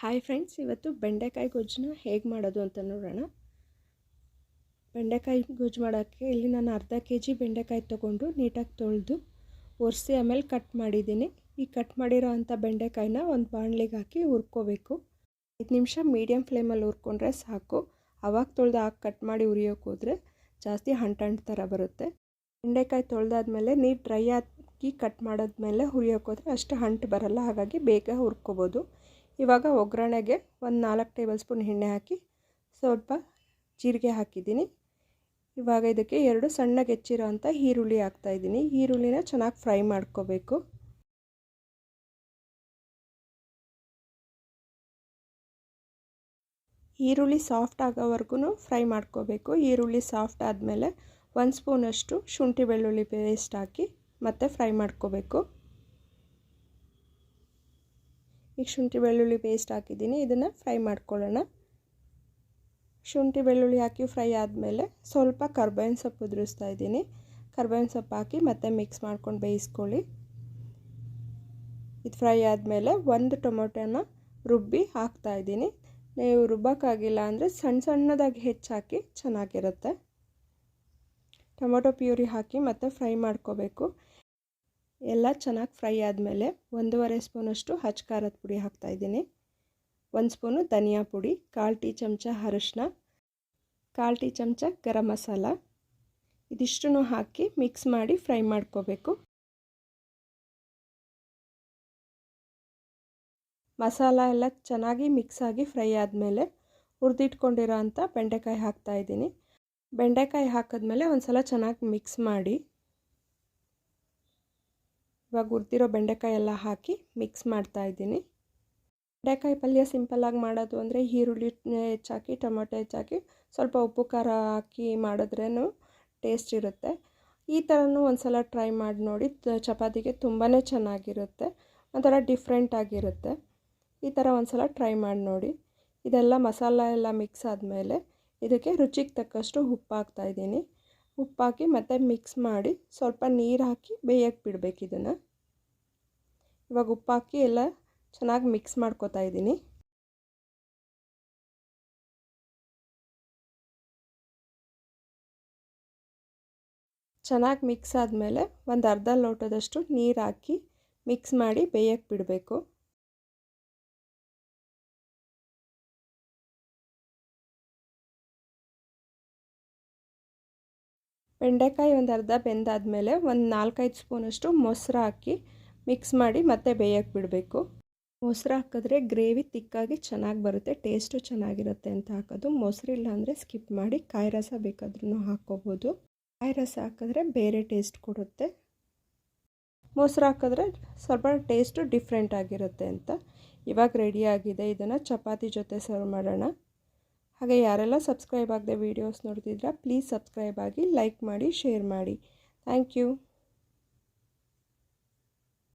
Hi friends ಇವತ್ತು ಬೆಂಡೆಕಾಯಿ ಗೊಜ್ಜನ್ನ ಹೇಗೆ ಮಾಡೋದು ಅಂತ ನೋಡೋಣ. ಬೆಂಡೆಕಾಯಿ ಗೊಜ್ಜು ಮಾಡೋಕ್ಕೆ ಇಲ್ಲಿ ನಾನು ಅರ್ಧ ಕೆ ಜಿ ಬೆಂಡೆಕಾಯಿ ತೊಗೊಂಡು ನೀಟಾಗಿ ತೊಳೆದು ಒರೆಸಿ ಆಮೇಲೆ ಕಟ್ ಮಾಡಿದ್ದೀನಿ. ಈ ಕಟ್ ಮಾಡಿರೋ ಅಂಥ ಬೆಂಡೆಕಾಯಿನ ಒಂದು ಬಾಣಲಿಗೆ ಹಾಕಿ ಹುರ್ಕೋಬೇಕು. ಐದು ನಿಮಿಷ ಮೀಡಿಯಮ್ ಫ್ಲೇಮಲ್ಲಿ ಹುರ್ಕೊಂಡ್ರೆ ಸಾಕು. ಅವಾಗ ತೊಳೆದು ಹಾಕಿ ಕಟ್ ಮಾಡಿ ಉರಿಯೋಕೆ ಹೋದರೆ ಜಾಸ್ತಿ ಹಂಟು ಥರ ಬರುತ್ತೆ. ಬೆಂಡೆಕಾಯಿ ತೊಳೆದಾದ್ಮೇಲೆ ನೀರು ಡ್ರೈ ಹಾಕಿ ಕಟ್ ಮಾಡಿದ್ಮೇಲೆ ಹುರಿಯೋಕೆ ಹೋದರೆ ಅಷ್ಟು ಹಂಟು ಬರಲ್ಲ. ಹಾಗಾಗಿ ಬೇಗ ಹುರ್ಕೋಬೋದು. ಇವಾಗ ಒಗ್ಗರಣೆಗೆ ಒಂದು ನಾಲ್ಕು ಟೇಬಲ್ ಸ್ಪೂನ್ ಎಣ್ಣೆ ಹಾಕಿ ಸ್ವಲ್ಪ ಜೀರಿಗೆ ಹಾಕಿದ್ದೀನಿ. ಇವಾಗ ಇದಕ್ಕೆ ಎರಡು ಸಣ್ಣಗೆ ಹೆಚ್ಚಿರೋ ಅಂಥ ಈರುಳ್ಳಿ ಹಾಕ್ತಾಯಿದ್ದೀನಿ ಈರುಳ್ಳಿನ ಚೆನ್ನಾಗಿ ಫ್ರೈ ಮಾಡ್ಕೋಬೇಕು. ಈರುಳ್ಳಿ ಸಾಫ್ಟ್ ಆಗೋವರೆಗೂ ಫ್ರೈ ಮಾಡ್ಕೋಬೇಕು. ಈರುಳ್ಳಿ ಸಾಫ್ಟ್ ಆದಮೇಲೆ ಒಂದು ಸ್ಪೂನಷ್ಟು ಶುಂಠಿ ಬೆಳ್ಳುಳ್ಳಿ ಪೇಸ್ಟ್ ಹಾಕಿ ಮತ್ತೆ ಫ್ರೈ ಮಾಡ್ಕೋಬೇಕು. ಈಗ ಶುಂಠಿ ಬೆಳ್ಳುಳ್ಳಿ ಪೇಸ್ಟ್ ಹಾಕಿದ್ದೀನಿ. ಇದನ್ನು ಫ್ರೈ ಮಾಡ್ಕೊಳ್ಳೋಣ. ಶುಂಠಿ ಬೆಳ್ಳುಳ್ಳಿ ಹಾಕಿ ಫ್ರೈ ಆದಮೇಲೆ ಸ್ವಲ್ಪ ಕರ್ಬೇವಿನ ಸೊಪ್ಪು ಉದುರಿಸ್ತಾ ಇದ್ದೀನಿ. ಕರ್ಬೇವಿನ ಸೊಪ್ಪು ಹಾಕಿ ಮತ್ತೆ ಮಿಕ್ಸ್ ಮಾಡ್ಕೊಂಡು ಬೇಯಿಸ್ಕೊಳ್ಳಿ. ಇದು ಫ್ರೈ ಆದಮೇಲೆ ಒಂದು ಟೊಮೊಟೊನ ರುಬ್ಬಿ ಹಾಕ್ತಾ ಇದ್ದೀನಿ. ನೀವು ರುಬ್ಬಕ್ಕಾಗಿಲ್ಲ ಅಂದರೆ ಸಣ್ಣ ಸಣ್ಣದಾಗಿ ಹೆಚ್ಚಾಕಿ ಚೆನ್ನಾಗಿರುತ್ತೆ. ಟೊಮೊಟೊ ಪ್ಯೂರಿ ಹಾಕಿ ಮತ್ತೆ ಫ್ರೈ ಮಾಡ್ಕೋಬೇಕು. ಎಲ್ಲ ಚೆನ್ನಾಗಿ ಫ್ರೈ ಆದಮೇಲೆ ಒಂದೂವರೆ ಸ್ಪೂನಷ್ಟು ಹಚ್ ಖಾರದ ಪುಡಿ ಹಾಕ್ತಾಯಿದ್ದೀನಿ ಒಂದು ಸ್ಪೂನು ಧನಿಯಾ ಪುಡಿ, ಕಾಲು ಟೀ ಚಮಚ ಅರಿಶಿನ ಕಾಲು ಟೀ ಚಮಚ ಗರಂ ಮಸಾಲ. ಇದಿಷ್ಟನ್ನು ಹಾಕಿ ಮಿಕ್ಸ್ ಮಾಡಿ ಫ್ರೈ ಮಾಡ್ಕೋಬೇಕು. ಮಸಾಲ ಎಲ್ಲ ಚೆನ್ನಾಗಿ ಮಿಕ್ಸ್ ಆಗಿ ಫ್ರೈ ಆದಮೇಲೆ ಹುರಿದಿಟ್ಕೊಂಡಿರೋ ಅಂಥ ಬೆಂಡೆಕಾಯಿ ಹಾಕ್ತಾಯಿದ್ದೀನಿ ಬೆಂಡೆಕಾಯಿ ಹಾಕಿದ್ಮೇಲೆ ಒಂದು ಸಲ ಚೆನ್ನಾಗಿ ಮಿಕ್ಸ್ ಮಾಡಿ ಇವಾಗ ಹುರಿದಿರೋ ಬೆಂಡೆಕಾಯಿ ಎಲ್ಲ ಹಾಕಿ ಮಿಕ್ಸ್ ಮಾಡ್ತಾ ಇದ್ದೀನಿ. ಬೆಂಡೆಕಾಯಿ ಪಲ್ಯ ಸಿಂಪಲ್ಲಾಗಿ ಮಾಡೋದು ಅಂದರೆ ಈರುಳ್ಳಿ ಹೆಚ್ಚಾಕಿ ಟೊಮೊಟೊ ಹೆಚ್ಚಾಕಿ ಸ್ವಲ್ಪ ಉಪ್ಪು, ಖಾರ ಹಾಕಿ ಮಾಡಿದ್ರೇ ಟೇಸ್ಟ್ ಇರುತ್ತೆ. ಈ ಥರನೂ ಒಂದು ಸಲ ಟ್ರೈ ಮಾಡಿ ನೋಡಿ ಚಪಾತಿಗೆ ತುಂಬಾ ಚೆನ್ನಾಗಿರುತ್ತೆ, ಒಂಥರ ಡಿಫ್ರೆಂಟ್ ಆಗಿರುತ್ತೆ. ಈ ಥರ ಒಂದು ಸಲ ಟ್ರೈ ಮಾಡಿ ನೋಡಿ. ಇದೆಲ್ಲ ಮಸಾಲ ಎಲ್ಲ ಮಿಕ್ಸ್ ಆದಮೇಲೆ ಇದಕ್ಕೆ ರುಚಿಗೆ ತಕ್ಕಷ್ಟು ಉಪ್ಪು ಹಾಕ್ತಾಯಿದ್ದೀನಿ ಉಪ್ಪಾಕಿ ಮತ್ತು ಮಿಕ್ಸ್ ಮಾಡಿ ಸ್ವಲ್ಪ ನೀರು ಹಾಕಿ ಬೇಯಕ್ಕೆ ಬಿಡಬೇಕು ಇದನ್ನು. ಇವಾಗ ಉಪ್ಪು ಹಾಕಿ ಎಲ್ಲ ಚೆನ್ನಾಗಿ ಮಿಕ್ಸ್ ಮಾಡ್ಕೋತಾ ಇದ್ದೀನಿ. ಚೆನ್ನಾಗಿ ಮಿಕ್ಸ್ ಆದಮೇಲೆ ಒಂದು ಅರ್ಧ ಲೋಟದಷ್ಟು ನೀರು ಹಾಕಿ ಮಿಕ್ಸ್ ಮಾಡಿ ಬೇಯಕ್ಕೆ ಬಿಡಬೇಕು. ಬೆಂಡೆಕಾಯಿ ಒಂದು ಅರ್ಧ ಬೆಂದಾದಮೇಲೆ ಒಂದು ನಾಲ್ಕೈದು ಸ್ಪೂನಷ್ಟು ಮೊಸರು ಹಾಕಿ ಮಿಕ್ಸ್ ಮಾಡಿ ಮತ್ತೆ ಬೇಯಕ್ಕೆ ಬಿಡಬೇಕು. ಮೊಸರು ಹಾಕಿದ್ರೆ ಗ್ರೇವಿ ತಿಕ್ಕಾಗಿ ಚೆನ್ನಾಗಿ ಬರುತ್ತೆ, ಟೇಸ್ಟು ಚೆನ್ನಾಗಿರುತ್ತೆ ಅಂತ ಹಾಕೋದು. ಮೊಸರಿಲ್ಲ ಅಂದರೆ ಸ್ಕಿಪ್ ಮಾಡಿ ಕಾಯಿ ರಸ ಬೇಕಾದ್ರೂ ಹಾಕ್ಕೋಬೋದು ಕಾಯಿ ರಸ ಹಾಕಿದ್ರೆ ಬೇರೆ ಟೇಸ್ಟ್ ಕೊಡುತ್ತೆ. ಮೊಸರು ಹಾಕಿದ್ರೆ ಸ್ವಲ್ಪ ಟೇಸ್ಟು ಡಿಫ್ರೆಂಟ್ ಆಗಿರುತ್ತೆ ಅಂತ. ಇವಾಗ ರೆಡಿಯಾಗಿದೆ ಇದನ್ನು ಚಪಾತಿ ಜೊತೆ ಸರ್ವ್ ಮಾಡೋಣ. ಹಾಗೆ ಯಾರೆಲ್ಲ ಸಬ್ಸ್ಕ್ರೈಬ್ ಆಗದೆ ವೀಡಿಯೋಸ್ ನೋಡ್ತಿದ್ರೆ ಪ್ಲೀಸ್ ಸಬ್ಸ್ಕ್ರೈಬ್ ಆಗಿ ಲೈಕ್ ಮಾಡಿ, ಶೇರ್ ಮಾಡಿ. Thank you.